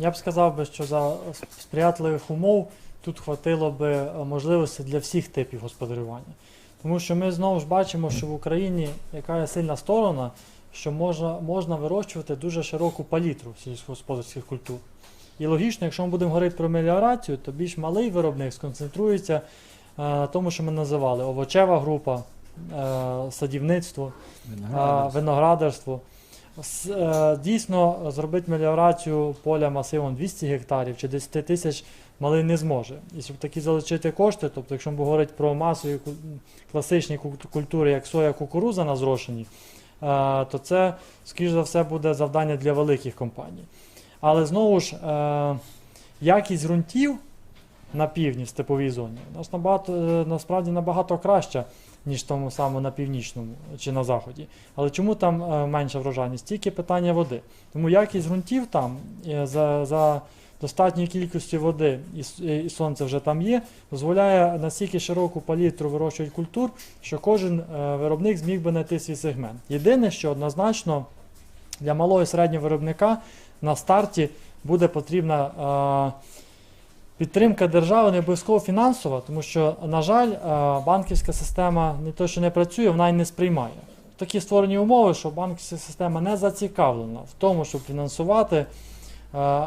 Я б сказав би, що за сприятливих умов тут хватило би е, можливості для всіх типів господарювання. Тому що ми знову ж бачимо, що в Україні яка є сильна сторона, що можна, можна вирощувати дуже широку палітру сільськогосподарських культур. І логічно, якщо ми будемо говорити про меліорацію, то більш малий виробник сконцентрується е, на тому, що ми називали овочева група, е, садівництво, виноградарство. Е, Дійсно, зробити меліорацію поля масивом 200 гектарів чи 10 тисяч малий не зможе. І щоб такі залучити кошти, тобто, якщо ми говорити про масові класичні культури, як соя, кукуруза на зрошенні, е, то це, скоріш за все, буде завдання для великих компаній. Але знову ж, е, якість ґрунтів на півдні в степовій зоні у нас набагато, е, насправді набагато краща, ніж тому самому на північному чи на заході. Але чому там е, менша врожайність? Тільки питання води. Тому якість ґрунтів там е, за, за достатньої кількості води і, і сонце вже там є, дозволяє настільки широку палітру вирощувати культур, що кожен е, виробник зміг би знайти свій сегмент. Єдине, що однозначно для малого і середнього виробника на старті буде потрібна е, підтримка держави, не обов'язково фінансова, тому що, на жаль, е, банківська система не то, що не працює, вона й не сприймає. Такі створені умови, що банківська система не зацікавлена в тому, щоб фінансувати е,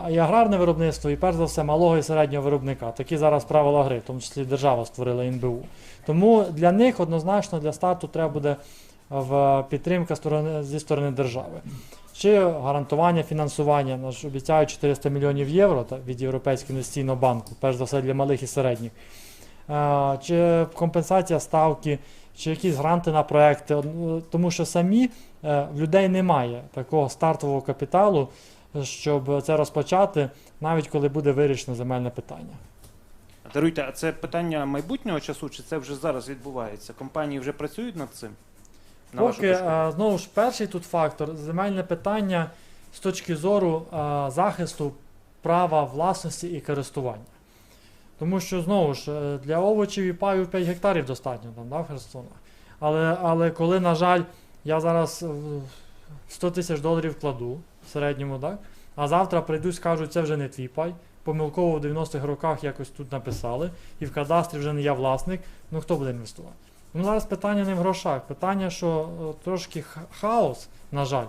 і аграрне виробництво, і перш за все малого і середнього виробника. Такі зараз правила гри, в тому числі держава створила НБУ. Тому для них однозначно для старту треба буде в підтримка зі сторони держави. Чи гарантування фінансування, нас обіцяють 400 мільйонів євро від Європейського інвестиційного банку, перш за все для малих і середніх. Чи компенсація ставки, чи якісь гранти на проекти. Е, Тому що самі е, в людей немає такого стартового капіталу, щоб це розпочати, навіть коли буде вирішено земельне питання. Даруйте, а це питання майбутнього часу, чи це вже зараз відбувається? Компанії вже працюють над цим? На Поки знову ж перший тут фактор земельне питання з точки зору захисту права власності і користування. Тому що знову ж е, для овочів і паю 5 гектарів достатньо там, да, в Херсонах. Але, але коли, на жаль, я зараз е, 100 тисяч доларів кладу в середньому, так? а завтра прийдуть, скажуть, це вже не твій пай. Помилково в 90-х роках якось тут написали, і в кадастрі вже не я власник. Ну хто буде інвестувати? Ну зараз питання не в грошах, питання, що е, трошки хаос, на жаль,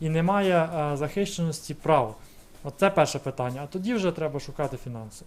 і немає е, захищеності прав. Оце перше питання. А тоді вже треба шукати фінанси.